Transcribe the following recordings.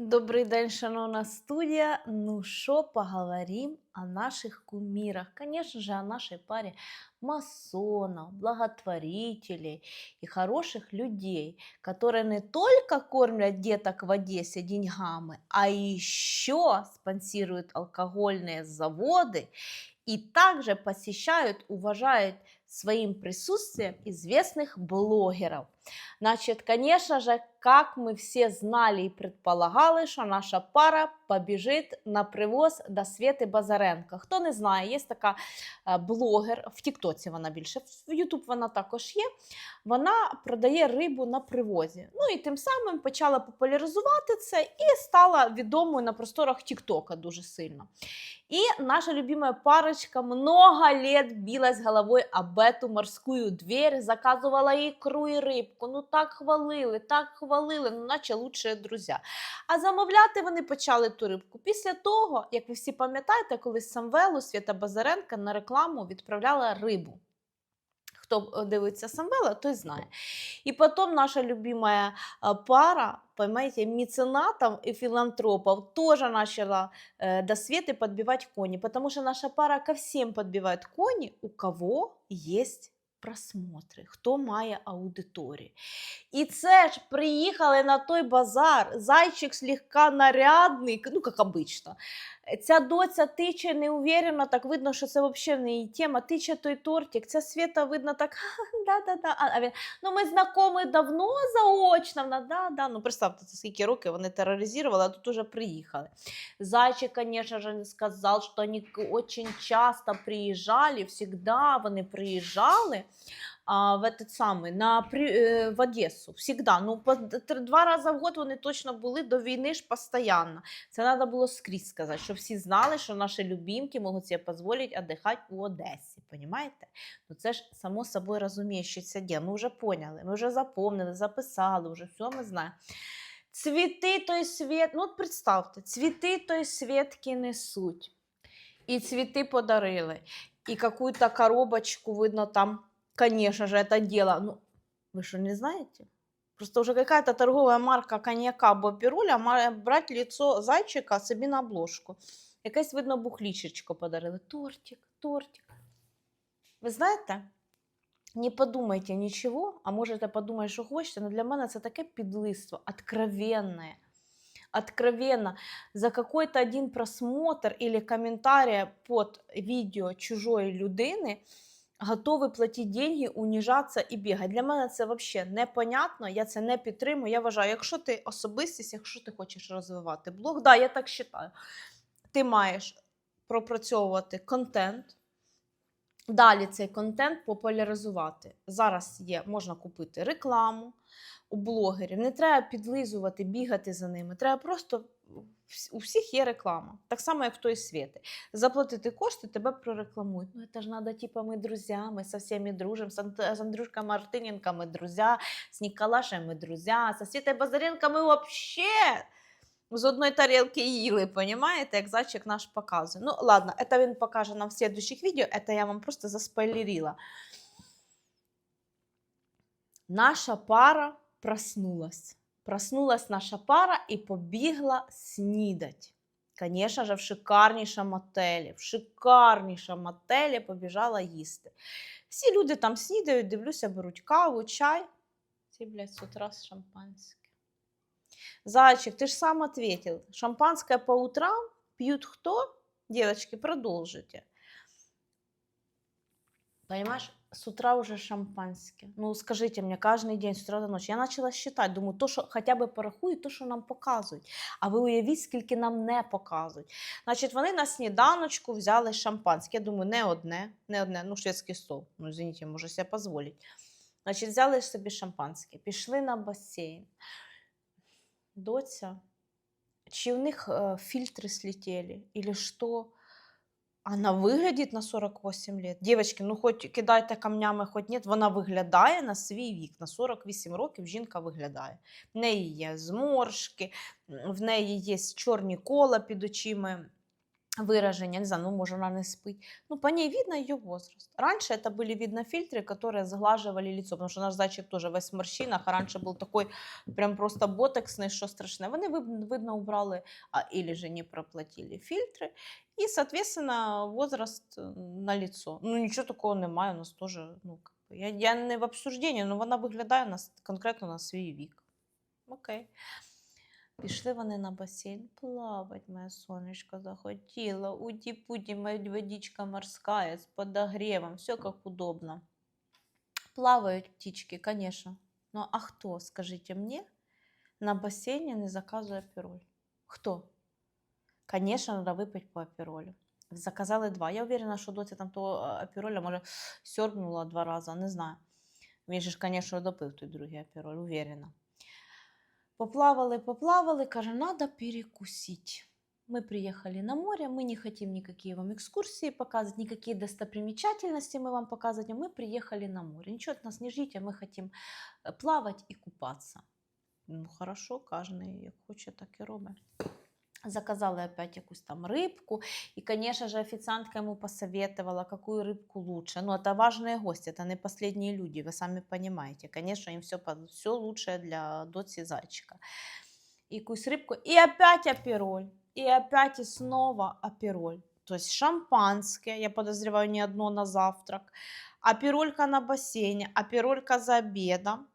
Добрий день, шановна студия. Ну что, поговорим о наших кумирах. Конечно же, о нашей паре масонов, благотворителей и хороших людей, которые не только кормят деток в Одессе деньгами, а еще спонсируют алкогольные заводы и также посещают, уважают своим присутствием известных блогеров. Значит, конечно же, как мы все знали и предполагали, що наша пара побіжить на привоз до Світи Базаренко. Хто не знає, є така е, блогер, в Тіктоці вона більше, в Ютуб вона також є. Вона продає рибу на привозі. Ну і тим самим почала популяризувати це і стала відомою на просторах Тіктока дуже сильно. И наша любимая парочка много лет билась головой об эту морскую дверь, заказывала икру и рибку. Ну так хвалили, так хвалили, ну наче лучші друзі. А замовляти вони почали ту рибку після того, як ви всі пам'ятаєте, коли Самвелу Свята Базаренка на рекламу відправляла рибу. Хто е, дивиться Самвела, той знає. І потім наша любимая е, пара, понимаете, меценатов и филантропов тоже начала э, до Светы подбивать кони, потому что наша пара ко всем подбивает кони, у кого есть просмотри, хто має аудиторію. І це ж приїхали на той базар, зайчик слегка нарядний, ну, як обично. Ця доця тиче неуверенно, так видно, що це взагалі не її тема. Тиче той тортик, ця Света видно так, да-да-да. А він, ну ми знайомі давно заочно, вона, да-да. Ну представте, це скільки років вони тероризували, а тут уже приїхали. Зайчик, же, не сказав, що вони очень часто приїжджали, всегда вони приїжджали а, в этот самый, на, при- е, в Одесу. Всегда. Ну, по, два рази в год вони точно були до війни ж постійно. Це треба було скрізь сказати, щоб всі знали, що наші любімки можуть собі дозволити віддихати у Одесі. Понимаєте? Ну це ж само собою розуміючися діло. Ми вже поняли, ми вже запомнили, записали, вже все ми знаємо. Цвіти той світ, ну от представте, цвіти той світки несуть. І цвіти подарили. І какую-то коробочку, видно, там, конечно же, это дело. Ну, вы что, не знаете? Просто уже какая-то торговая марка коньяка або піруля має лицо зайчика собі на обложку. Якесь, видно, бухлішечко подарили. Тортик, тортик. Ви знаєте, не подумайте нічого, а можете подумати, що хочете, але для мене це таке підлиство, откровенне. Откровенно, за какой-то один просмотр или комментарий под видео чужої людини готові платити деньги, унижатися і бігати. Для мене це взагалі непонятно, я це не підтримую. Я вважаю, якщо ти особистість, якщо ти хочеш розвивати блог, да, я так вважаю, ти маєш пропрацьовувати контент. Далі цей контент популяризувати. Зараз є, можна купити рекламу у блогерів. Не треба підлизувати, бігати за ними. Треба просто у всіх є реклама. Так само, як в той світи. Заплатити кошти, тебе прорекламують. Ну, це ж треба, типа, ми друзі, ми со всіми дружимо, з Андрюшкою Мартиненко ми друзі, з Ніколашем ми друзі, со Світою Базаренко ми взагалі з одної тарілки їли, понімаєте, як зайчик наш показує. Ну, ладно, це він покаже нам в следующих відео, це я вам просто заспойлерила. Наша пара проснулась. Проснулась наша пара і побігла снідать. Конечно же, в шикарнішому отелі, в шикарнішому отелі побіжала їсти. Всі люди там снідають, дивлюся, беруть каву, чай. Ці, блядь, з утра з шампанське. Зайчик, ты же сам ответил. Шампанское по утрам пьют кто? Девочки, продолжите. Понимаешь, с утра уже шампанское. Ну, скажите мне, каждый день с утра до ночи. Я начала считать, думаю, то, що хоча б порахую, то, що нам показують. А ви уявіть, скільки нам не показують. Значить, вони на сніданочку взяли шампанське. Я думаю, не одне, не одне, ну, шведський стол. Ну, извините, можу себе дозволити. Значить, взяли собі шампанське, пішли на басейн Доця, чи у них э, фильтры слетели или что? Она выглядит на 48 лет. Девочки, ну хоч кидайте камнями, хоч ні, вона виглядає на свій вік. На 48 років жінка виглядає. В неї є зморшки, в неї є чорні кола під очима. выражение, не знаю, ну, может, она не спит. Ну, по ней видно ее возраст. Раньше это были видно фильтры, которые сглаживали лицо, потому что наш зайчик тоже весь в морщинах, а раньше был такой прям просто ботексный, що страшне. Вони, вид- видно, убрали, а, или же не проплатили фильтры, и, соответственно, возраст э, на лицо. Ну, нічого такого немає, у нас теж, ну, как би, я, я не в обсужденні, але вона виглядає на, с- конкретно на свій вік. Окей. Пішли вони на басейн плавать, моя сонечко захотіла. Уді-пуді, моя водичка морская с подогревом, все как удобно. Плавають птички, конечно. Ну а хто, скажите мне, на бассейне не заказує апероль? Хто? Конечно, надо випити по аперолю. Заказали два. Я уверена, що доця там того а, апероля, може, сьорбнула два рази, не знаю. Він же ж, конечно, допив той другий апероль, уверена. Поплавали, поплавали, каже, надо перекусить. Мы приехали на море, мы не хотим никакие вам экскурсии показывать, никакие достопримечательности мы вам показывать, мы приехали на море. Ничего от нас не ждите, мы хотим э, плавать и купаться. Ну, хорошо, кожен як хоче, так і робить. Заказали опять якусь там рыбку. И, конечно же, официантка ему посоветовала, какую рыбку лучше. Ну, это важные гости, это не последние люди, вы сами понимаете. Конечно, им все, все лучшее для доти зайчика. И якусь рыбку. И опять апероль. И опять и снова апероль. То есть шампанское, я подозреваю, не одно на завтрак. Аперолька на бассейне, аперолька за обедом.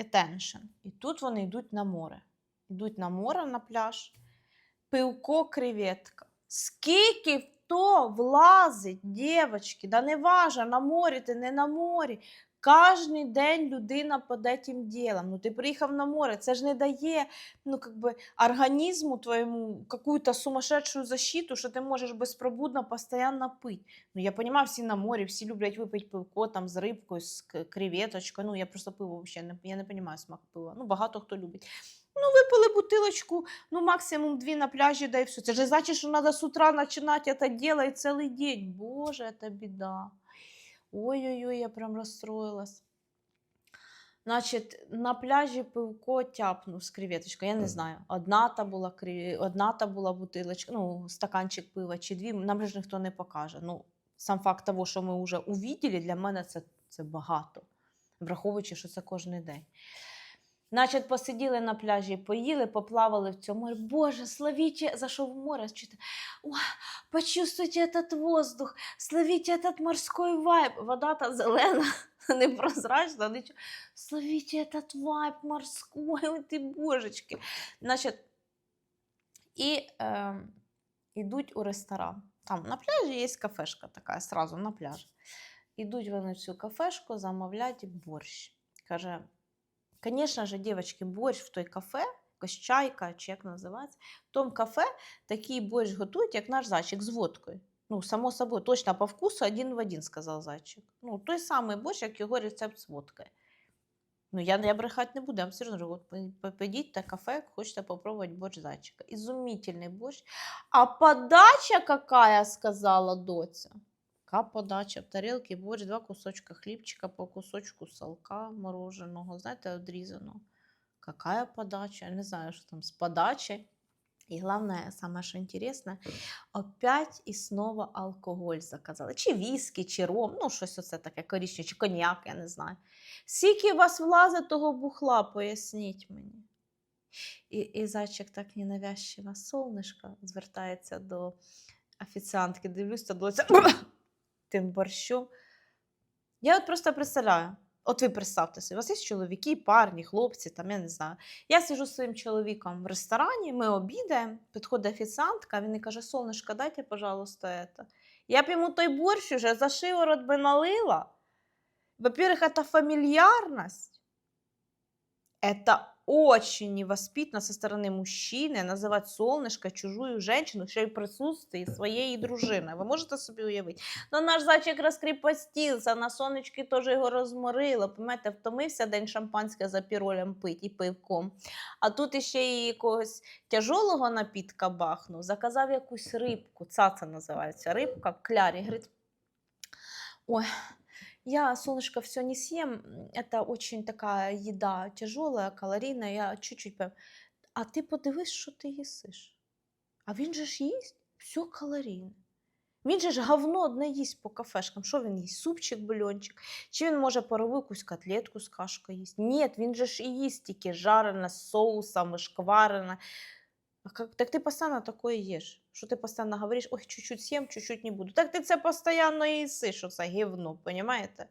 Attention. І тут вони йдуть на море. Йдуть на море на пляж. Пивко, креветка. Скільки в влазить, дівчатки, да не важно, на морі ти не на морі. Кожний день людина під цим ділом. Ну, ти приїхав на море, це ж не дає ну, как бы, організму твоєму какую-то сумасшедшую защиту, що ти можеш безпробудно постійно пити. Ну, я розумію, всі на морі, всі люблять випити пивко там, з рибкою, з креветочкою. Ну, я просто пиво взагалі не, я не розумію смак пива. Ну, багато хто любить. Ну, випили бутилочку, ну, максимум дві на пляжі, да і все. Це ж не значить, що треба з утра починати це делать цілий день. Боже, це біда. Ой-ой-ой, я прям розстроїлась. Значить, на пляжі пивко тяпнув з креветочкою. Я не знаю, одна та була одна та була бутилочка, ну, стаканчик пива чи дві, нам же ніхто не покаже. Ну, сам факт того, що ми вже увіділи, для мене це, це багато, враховуючи, що це кожен день. Значить, посиділи на пляжі, поїли, поплавали в цьому морі. Боже, словіть, зайшов в море, чути. О, почувствуйте этот воздух, словіть этот морской вайб. Вода та зелена, непрозрачна, нічого. Словіть этот вайб морской, ой ти божечки. Значить, і е, йдуть у ресторан. Там на пляжі є кафешка така, сразу на пляж. Ідуть вони в цю кафешку, замовляють борщ. Каже, Конечно же, девочки, борщ в той кафе, якось чайка, чи як називається, в тому кафе такий борщ готують, як наш зайчик з водкою. Ну, само собою, точно по вкусу один в один, сказав зайчик. Ну, той самий борщ, як його рецепт з водкою. Ну, я, я брехати не буду, я вам все одно говорю, підіть на кафе, хочете попробувати борщ зайчика. Изумительний борщ. А подача какая, сказала доця. Яка подача? В тарілці борщ, два кусочка хлібчика по кусочку салка мороженого, знаєте, одрізаного. Какая подача? Не знаю, що там з подачей. І головне, саме що інтересне, опять і снова алкоголь заказали. Чи віскі, чи ром, ну щось оце таке корічне, чи коньяк, я не знаю. Скільки у вас влазить того бухла, поясніть мені. І, і зайчик так ненавязчиво, солнышко, звертається до офіціантки. Дивлюся, доця тим борщом. Я от просто представляю. От ви представте собі, у вас є чоловіки, парні, хлопці, там, я не знаю. Я сижу з своїм чоловіком в ресторані, ми обідаємо, підходить офіціантка, він і каже: Сонечка, дайте, пожалуйста, это. Я б йому той борщ уже за шиворот би налила. Во-первых, это фамильярность. Это очень невоспитанно со стороны мужчины називати солнышко чужую женщину, ще й в присутствии своєї дружини. Ви можете собі уявити? Ну, наш зайчик розкріпостився, на сонечки теж його розморило. Пам'ятаєте, втомився день шампанське за піролем пить і пивком. А тут іще й якогось тяжолого напітка бахнув, заказав якусь рибку, цаца називається рибка, клярі. Говорить, ой, я, солнышко, все не съем. м, Это очень такая еда тяжелая, калорийная. Я чуть-чуть пом- А ти подивись, що ти їсиш. А він же ж їсть. Все калорійне. Він же ж говно одне їсть по кафешкам. Що він їсть? Супчик, бульончик? Чи він може парову якусь котлетку з кашкою їсть? Ні, він же ж і їсть тільки жарене з соусом, і шкварене. А как? Так ти постійно такое їш. Що ти постійно говориш, ой, чуть-чуть съем, чуть-чуть не буду. Так ти це постійно і їсиш, оце гівно, понімаєте?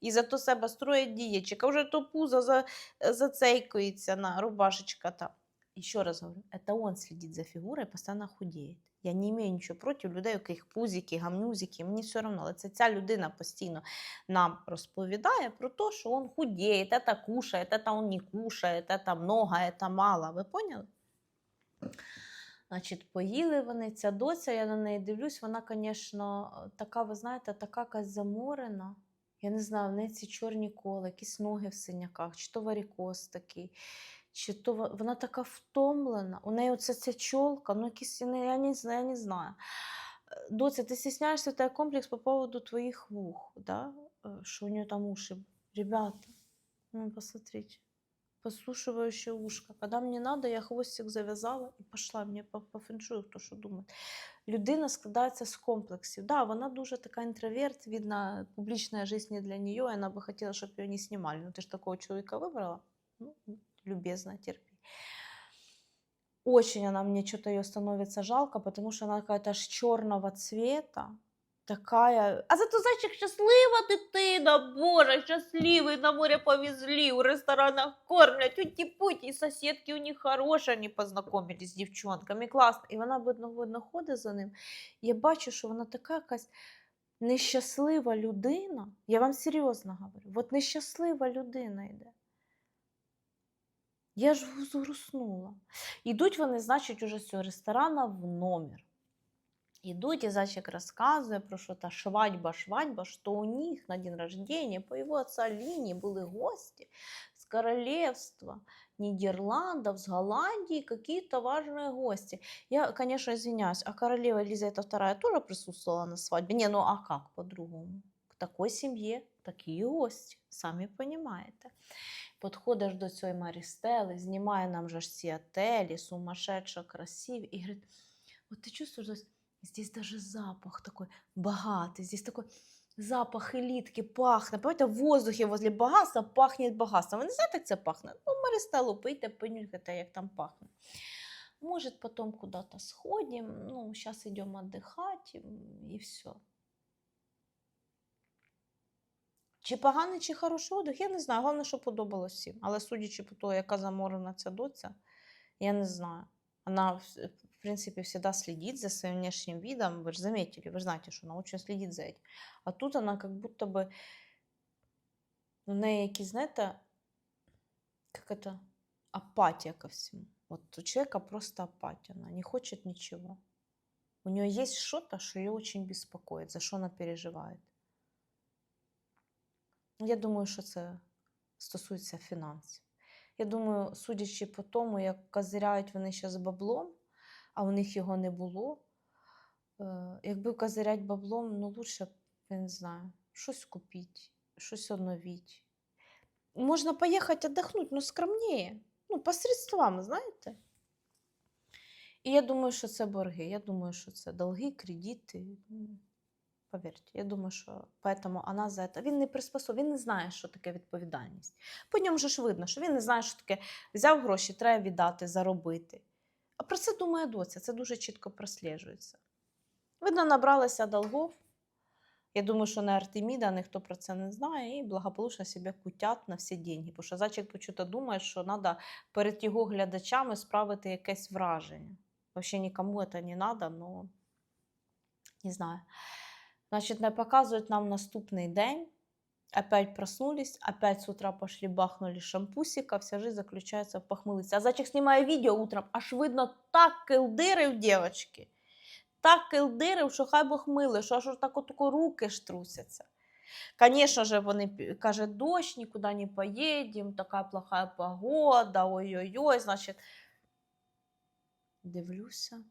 І зато себе строїть дієчик, а вже то пузо за, зацейкується на рубашечка там. Еще раз говорю, это он следит за фигурой, постоянно худеет. Я не имею нічого проти людей, у яких пузики, гамнюзики, мені все одно. Але це ця людина постійно нам розповідає про те, що він худеє, це кушає, це він не кушає, це много, це мало. Ви поняли? Значить, поїли вони, ця доця, я на неї дивлюсь, вона, звісно, така, ви знаєте, така якась заморена. Я не знаю, в неї ці чорні коли, якісь ноги в синяках, чи то варікоз такий, чи то вона така втомлена. У неї оце ця чолка, ну якісь, я не, я не знаю, Доця, ти стісняєшся, у тебе комплекс по поводу твоїх вух, да? Е, що у нее там уши. Ребята, ну посмотрите послушивающее ушко. Когда мне надо, я хвостик зав'язала і пішла. Мені по, по феншую, хто що думає. Людина складається з комплексів. Да, вона дуже така інтроверт, видно, публічна життя не для неї, і вона би хотіла, щоб її не знімали. Ну, ти ж такого чоловіка вибрала. Ну, любезно, терпи. Очень она мне что-то ее становится жалко, потому что она какая-то черного цвета. Такая. А зато зайчик щаслива дитина, боже, щасливий, на море повезли, у ресторанах кормлять, уті-путі, і сусідки у них хороші, вони познайомились з дівчонками, класно. І вона видно, видно ходить за ним. Я бачу, що вона така якась нещаслива людина. Я вам серйозно говорю, от нещаслива людина йде. Я ж згруснула. Ідуть вони, значить, уже з цього ресторана в номер Идут, и зайчик рассказывает про что то швадьба, швадьба, что у них на день рождения по его отца линии были гости с королевства Нидерландов, с Голландии, какие-то важные гости. Я, конечно, извиняюсь, а королева Елизавета II тоже присутствовала на свадьбе? Не, ну а как по-другому? К такой семье такие гости, самі понимаете. Подходиш до цієї Марістели, знімає нам же ж ці отелі, сумасшедшо красиві, і говорить, от ти чувствуєш, ось Здесь даже запах такой богатый, здесь такой запах элитки пахне. Понимаете, в воздухе возле богатства пахнет богатством. Ви не знаєте, як це пахне? Ну, Маристелу пийте, понюхайте, як там пахне. Может, потом куда-то сходим, ну, сейчас идем отдыхать, м, и все. Чи поганий, чи хороший отдых, я не знаю. Головне, що подобалось всім. Але судячи по тому, яка заморена ця доця, я не знаю. Она, в в принципе, всегда следит за своим внешним видом. Вы же заметили, вы же знаете, что она очень следит за этим. А тут она как будто бы у неї якісь, знаєте, как это, апатия ко всему. Вот у человека просто апатия, она не хочет ничего. У нее есть что-то, что ее очень беспокоит, за что она переживает. Я думаю, що це стосується фінансів. Я думаю, судячи по тому, як козиряють вони ще з баблом, а у них його не було. е, Якби козирять баблом, ну лучше б, я не знаю, щось купити, щось оновити. Можна поїхати віддохнути, ну скромніше. Ну, по средствам, знаєте. І я думаю, що це борги. Я думаю, що це долги, кредити. Повірте, я думаю, що поэтому вона за це. Він не приспособ, він не знає, що таке відповідальність. По ньому ж видно, що він не знає, що таке взяв гроші, треба віддати, заробити. А про це думає доця, це дуже чітко прослежується. Видно, набралася долгов. Я думаю, що не Артеміда, ніхто про це не знає, і благополучно себе кутять на всі деньги. Бо що зайчик почуто думає, що треба перед його глядачами справити якесь враження. Взагалі нікому це не треба, але не знаю. Значить, не показують нам наступний день. Опять проснулись, опять с утра пошли бахнули шампусика, вся жизнь заключается в похмылости. А зайчик снимая видео утром, аж видно так килдирив девочки. Так килдирив, що хай Бог милий, що аж так от руки ж трусяться. Конечно же, вони каже, дощ, нікуди не поїдемо, така плохая погода, ой-ой-ой, значить. Дивлюся,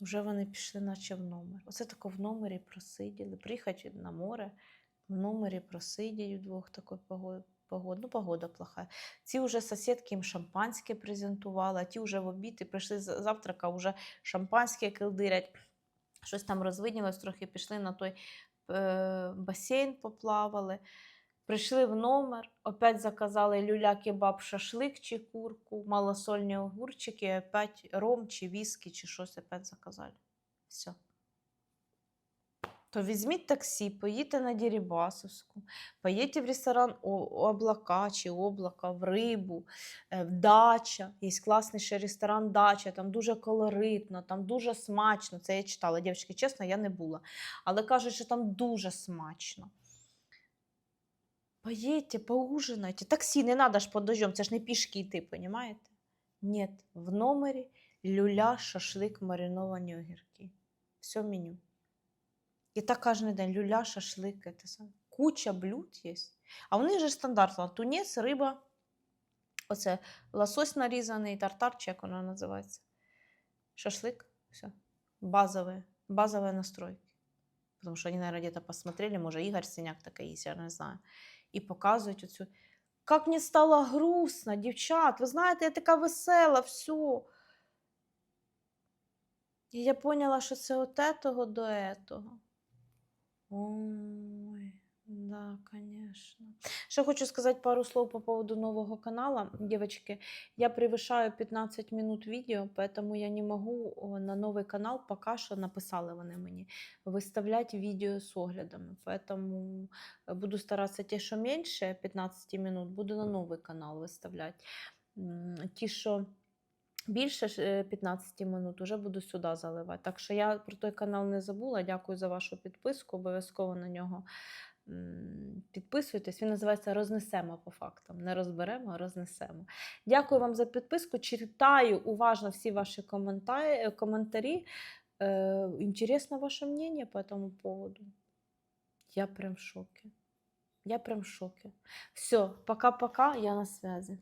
вже вони пішли, наче в номер. Оце тако в номері просиділи, приїхати на море, в номері просидять вдвох такої погоди. Погода, ну, погода плохая. Ці вже сусідки їм шампанське презентували, ті вже в обід і прийшли з завтрака, вже шампанське килдирять. Щось там розвиднілось, трохи пішли на той е, басейн, поплавали. Прийшли в номер, опять заказали люля-кебаб, шашлик чи курку, малосольні огурчики, опять ром чи віскі, чи щось опять заказали. Все. То візьміть таксі, поїдьте на Дерибасовську, поїдьте в ресторан Облака чи Облака, в Рибу, е, в Дача. Є класний ще ресторан Дача, там дуже колоритно, там дуже смачно. Це я читала, дівчатки, чесно, я не була. Але кажуть, що там дуже смачно. Поїдьте, поужинайте. Таксі не треба ж под дождем, це ж не пішки йти, понімаєте? Ні, в номері люля, шашлик, мариновані огірки. Все меню. І так кожен день люля, шашлик, це саме. куча блюд є. А в них же стандартно тунець, риба, оце лосось нарізаний, тартар, чи як воно називається. Шашлик, все. Базовые, базовые настройки. Потому что они, наверное, где-то посмотрели, может, Игорь Синяк такая есть, я не знаю. І показують оцю. Как мені стало грустно, дівчат, ви знаєте, я така весела, все. І я поняла, що це от этого до этого. Ой, да, конечно. Ще хочу сказати пару слов по поводу нового канала. Девочки, я превышаю 15 минут видео, поэтому я не могу о, на новий канал, поки що написали вони мені, виставляти відео з оглядами. Поэтому е, буду старатися ті, що менше 15 минут, буду на новий канал виставляти. М, Ті, що більше е, 15 минут, вже буду сюди заливати. Так що я про той канал не забула. Дякую за вашу підписку. Обов'язково на нього підписуйтесь. Він називається Рознесемо по фактам. Не розберемо, а рознесемо. Дякую вам за підписку. Читаю уважно всі ваші коментарі. коментарі. Е, Інтересно ваше мнение по этому поводу. Я прям в шоке. Я прям в шоке. Все, пока-пока, я на связи.